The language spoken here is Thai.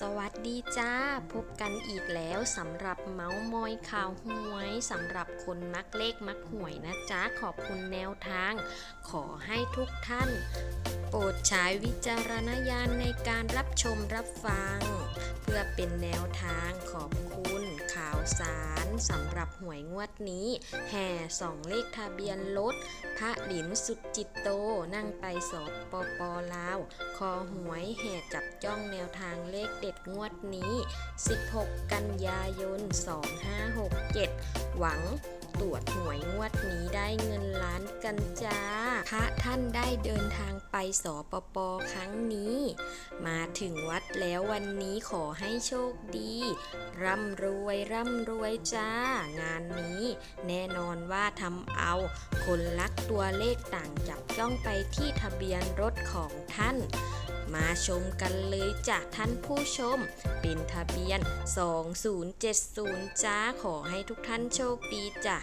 สวัสดีจ้า พบกันอีกแล้วสำหรับเมาส์มอยข่าวหวยสำหรับคนมักเลขมักหวยนะจ๊ะขอบคุณแนวทาง ขอให้ทุกท่าน โปรดใช้วิจารณญาณในการรับชมรับฟัง เพื่อเป็นแนวทางขอบคุณข่าวสาร สำหรับหวยงวดนี้แห่สองเลขทะเบียนรถพระหลินสุจิตโตนั่งไปสอบปปลาว คอหวยแห่จับจ้องแนวทางเลขเด็ดงวดนี้ 16 กันยายน 2567 หวังตรวจหวยงวดนี้ได้เงินานกันจ้า พระท่านได้เดินทางไปสปปครั้งนี้ มาถึงวัดแล้ววันนี้ขอให้โชคดี ร่ำรวยร่ำรวยจ้า งานนี้ แน่นอนว่าทำเอา คนรักตัวเลขต่างจับจ้องไปที่ทะเบียนรถของท่านมาชมกันเลยจ้ะท่านผู้ชม เป็นทะเบียน 2070 จ้า ขอให้ทุกท่านโชคดีจ้ะ